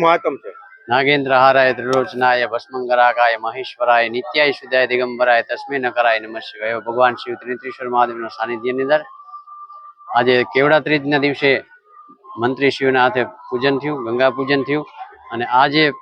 શું છે? નાગેન્દ્ર હારાય ત્રિલોચનાય ભસ્મંગરાકાય મહેશ્વરાય, નિત્યાય સુધાય દિગંબરાય તસ્મે નકરાય નમ શિવાય ભગવાન શિવ ત્રિનેત્રેશ્વર મહાદેવના સાનિધ્યની અંદર આજે કેવડા ત્રીજના દિવસે મંત્રી શિવના હાથે પૂજન થયું, ગંગા પૂજન થયું અને આ જે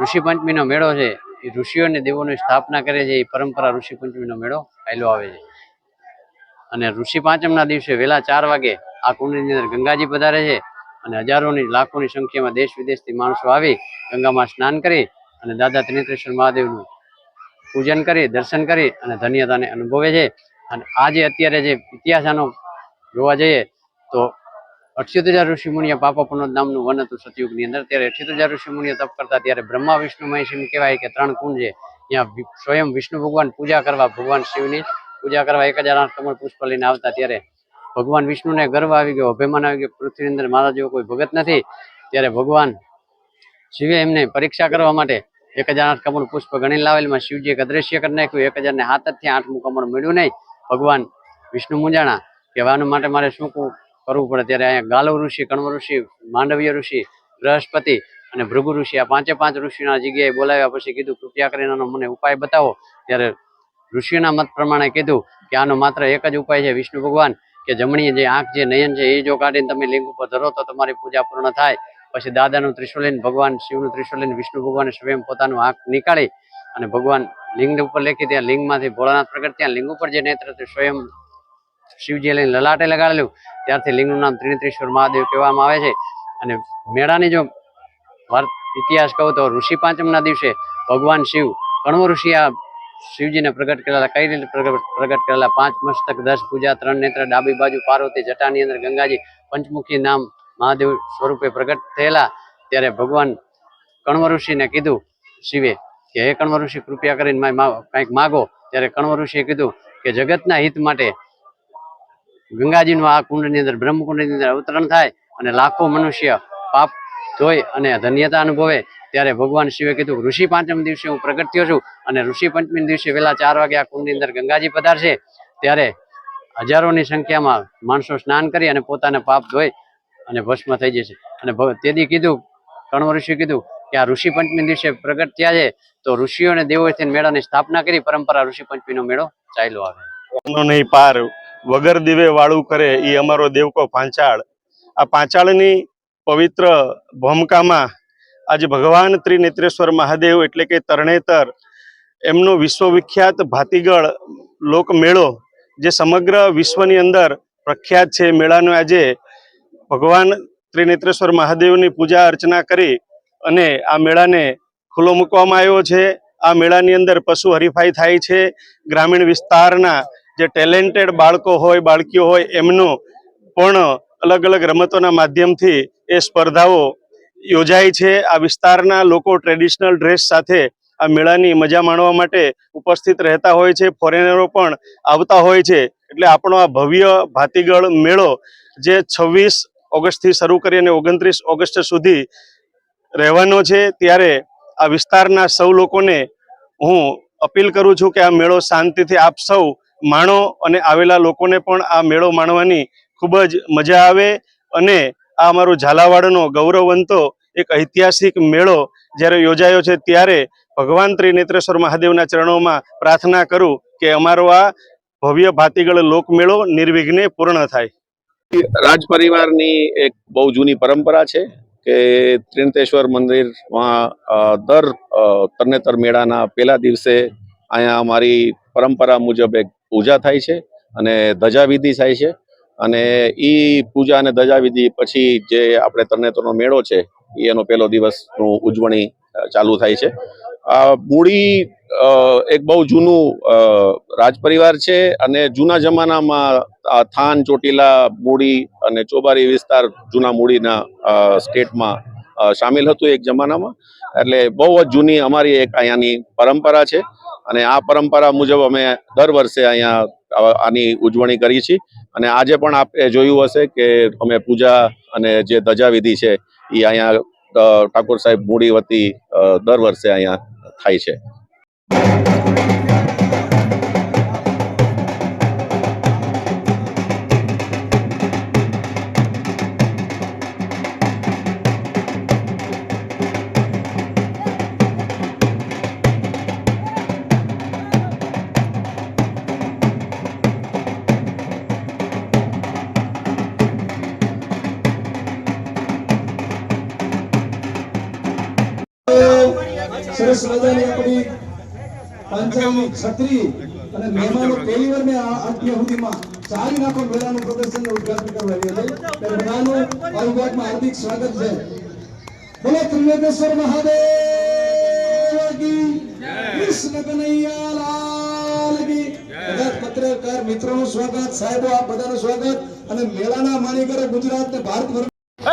ઋષિ પંચમીનો મેળો છે. એ ઋષિઓ અને દેવોની સ્થાપના કરે છે, એ પરંપરા ઋષિ પંચમીનો મેળો પહેલો આવે છે. અને ઋષિ પાંચમના દિવસે વહેલા ચાર વાગે આ કુંડની અંદર ગંગાજી પધારે છે. અને હજારોની, લાખોની સંખ્યામાં દેશ વિદેશથી માણસો આવી ગંગામાં સ્નાન કરી અને દાદા ત્રિનેત્રેશ્વર મહાદેવનું પૂજન કરી, દર્શન કરી અને ધન્યતાને અનુભવે છે. અને આજે અત્યારે જે ઇતિહાસ આનો જોવા જઈએ તો અઠ્યોતેર હજાર મુનિએ પાપાપુનો નામનું વન હતું સતયુગની અંદર. ત્યારે અઠ્યોતેર હજાર ઋષિમુનિયા તપ કરતા ત્યારે બ્રહ્મા, વિષ્ણુ મહેશ કહેવાય કે ત્રણ કુંડ છે. ત્યાં સ્વયં વિષ્ણુ ભગવાન પૂજા કરવા, ભગવાન શિવની પૂજા કરવા એક હજાર આઠ કમળ પુષ્પ લઈને આવતા ત્યારે ભગવાન વિષ્ણુને ગર્વ આવી ગયો, અભિમાન આવી ગયો, પૃથ્વીની અંદર મારા જેવો કોઈ ભગત નથી. ત્યારે ભગવાન શિવે એમને પરીક્ષા કરવા માટે એક હજાર આઠ કમળ પુષ્પ ગણી લાવેલમાં શિવજી એક અદ્રશ્ય કરી નાખ્યું. એક હજાર ને હાથ જ થયા આઠમું કમળ મળ્યું નહીં. ભગવાન વિષ્ણુ મુંજાણા કે હવે માટે મારે શું કરવું પડે? ત્યારે અહીંયા ગાલવ ઋષિ કણવ ઋષિ, માંડવીય ઋષિ, બૃહસ્પતિ અને ભૃગુ ઋષિ આ પાંચે પાંચ ઋષિના જગ્યાએ બોલાવ્યા પછી કીધું, કૃપયા કરીને આનો મને ઉપાય બતાવો. ત્યારે ઋષિના મત પ્રમાણે કીધું કે આનો માત્ર એક જ ઉપાય છે, વિષ્ણુ ભગવાન કે જમણી જે આંખ જે નયન છે, એ જો કાઢીને તમે લિંગ ઉપર ધરો તો તમારી પૂજા પૂર્ણ થાય. પછી દાદાનું ત્રિશુલ ભગવાન શિવનું ત્રિશુલ લઈને વિષ્ણુ ભગવાન સ્વયં પોતાનું આંખ નીકાળી અને ભગવાન લિંગ ઉપર લેખી ત્યાં લિંગમાંથી ભોળાનાથ પ્રગટ ત્યાં લિંગ ઉપર જે નેત્ર સ્વયં શિવજી લઈને લલાટે લગાડેલું. ત્યારથી લિંગનું નામ ત્રિનેત્રેશ્વર મહાદેવ કહેવામાં આવે છે. અને મેળાની જો ઇતિહાસ કહું તો ઋષિ પાંચમના દિવસે ભગવાન શિવ કણવ ઋષિ આ શિવજીને પ્રગટ કરેલા, કઈ રીતે પ્રગટ કરેલા? પાંચ મસ્તક, દસ પૂજા, ત્રણ નેત્ર, ડાબી બાજુ પાર્વતી, જટાની અંદર ગંગાજી, પંચમુખી નામ મહાદેવ સ્વરૂપે પ્રગટ થયેલા. ત્યારે ભગવાન કણવ ઋષિને કીધું, શિવે, કે હે કણવ ઋષિ કૃપયા કરીને કંઈક માગો. ત્યારે કણવ ઋષિએ કીધું કે, જગતના હિત માટે ગંગાજીનું આ કુંડની અંદર, બ્રહ્મકુંડની અંદર અવતરણ થાય અને લાખો મનુષ્ય પાપ ધોઈ અને ધન્યતા અનુભવે ત્યારે ભગવાન શિવે કીધું, ઋષિ પાંચમ દિવસે હું પ્રગટ થયો છું અને ઋષિ પંચમી દિવસે વહેલા ચાર વાગે આ કુંડની અંદર ગંગાજી પધારશે. ત્યારે હજારોની સંખ્યામાં માણસો સ્નાન કરી અને પોતાના પાપ ધોઈ અને ભસ્મ થઈ જશે. અને તેથી કીધું કણવ ઋષિએ કીધું કે આ ઋષિ પંચમી દિવસે પ્રગટ થયા છે, તો ઋષિઓ અને દેવોથી મેળાની સ્થાપના કરી, પરંપરા ઋષિ પંચમીનો મેળો ચાલ્યો આવે. નહીં પાર વગર દિવે વાળું કરે એ અમારો દેવકો પાંચાળ. આ પાંચાળની પવિત્ર ભૂમિકામાં આજે ભગવાન ત્રિનેત્રેશ્વર મહાદેવ એટલે કે તરણેતર, એમનો વિશ્વવિખ્યાત ભાતીગળ લોકમેળો જે સમગ્ર વિશ્વની અંદર પ્રખ્યાત છે. મેળાનો આજે ભગવાન ત્રિનેત્રેશ્વર મહાદેવની પૂજા અર્ચના કરી અને આ મેળાને ખુલ્લો મૂકવામાં આવ્યો છે. આ મેળાની અંદર પશુ હરીફાઈ થાય છે. ગ્રામીણ વિસ્તારના જે ટેલેન્ટેડ બાળકો હોય, બાળકીઓ હોય, એમનો પણ અલગ અલગ રમતોના માધ્યમથી એ સ્પર્ધાઓ યોજાય છે. આ વિસ્તારના લોકો ટ્રેડિશનલ ડ્રેસ સાથે આ મેળાની મજા માણવા માટે ઉપસ્થિત રહેતા હોય છે. ફોરેનરો પણ આવતા હોય છે. એટલે આપણો આ ભવ્ય ભાતીગળ મેળો જે છવ્વીસ ઓગસ્ટથી શરૂ કરી અને ઓગણત્રીસ ઓગસ્ટ સુધી રહેવાનો છે. ત્યારે આ વિસ્તારના સૌ લોકોને હું અપીલ કરું છું કે આ મેળો શાંતિથી આપ સૌ માણો અને આવેલા લોકોને પણ આ મેળો માણવાની ખૂબ જ મજા આવે અને આ અમારો ઝાલાવાડનો ગૌરવવંતો એક ઐતિહાસિક મેળો જ્યારે યોજાયો છે ત્યારે ભગવાન ત્રિનેત્રેશ્વર મહાદેવના ચરણોમાં પ્રાર્થના કરું કે અમારો આ ભવ્ય ભાતીગળ લોકમેળો નિર્વિઘ્ને પૂર્ણ થાય. રાજ પરિવારની એક બહુ જૂની પરંપરા છે કે ત્રિનેત્રેશ્વર મંદિરમાં દર તરનેતર મેળાના પહેલા દિવસે અહીંયા અમારી પરંપરા મુજબ એક પૂજા થાય છે અને ધજાવિધિ થાય છે. અને એ પૂજા અને દજાવિધિ પછી જે આપણે તરણેતરનો મેળો છે, એનો પહેલો દિવસનું ઉજવણી ચાલુ થાય છે. આ મૂડી એક બહુ જૂનું રાજ પરિવાર છે અને જૂના જમાનામાં થાન, ચોટીલા, મૂડી અને ચોબારી વિસ્તાર જૂના મૂડીના સ્ટેટમાં સામેલ હતું એક જમાનામાં. એટલે બહુ જ જૂની અમારી એક અહીંયાની પરંપરા છે અને આ પરંપરા મુજબ અમે દર વર્ષે અહીંયા આની ઉજવણી કરી છીએ. અને આજે પણ આપે જોયું હશે કે અમે પૂજા અને જે ધજાવિધિ છે એ અહીંયા ઠાકોર સાહેબ મૂડી વતી દર વર્ષે અહીંયા થાય છે. સરસ મજાની આપણી પંચાયતની છત્રી અને મહેમાનો પહેલી વાર મેં અત્યાર સુધીમાં ચાલી નાખો મેળાનું પ્રદર્શન ઉદઘાટન કરવા આવ્યો છે. ત્યારે બધાનું આ વિભાગમાં હાર્દિક સ્વાગત છે. બોલો ત્રિનેત્રેશ્વર મહાદેવ કૃષ્ણ કનૈયા લાલ કી. બધા પત્રકાર મિત્રોનું સ્વાગત, સાહેબો, આપ બધાનું સ્વાગત. અને મેળાના માણીકરો ગુજરાત ને ભારત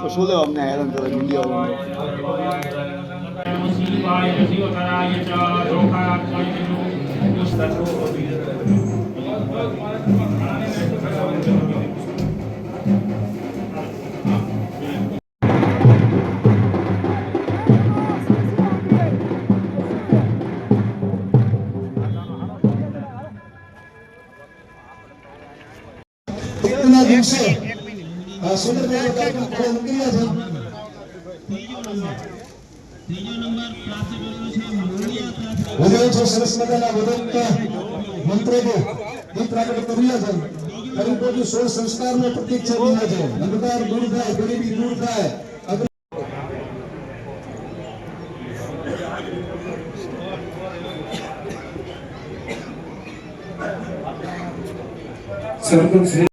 તો શું લેવા અમને હેરાન કરે ના દિવસે સુંદર મજાનો કાર્યક્રમ ઘોડે મૂકી રહ્યા છે વધુ છે સરસ મજાના વધુ મંત્રો ગીત પ્રાગટ કરી રહ્યા છે ગરીબોની સોળ સંસ્કારનો પ્રતીક છે બિના છે અંધકાર દૂર થાય ગરીબી દૂર થાય સરપંચ શ્રી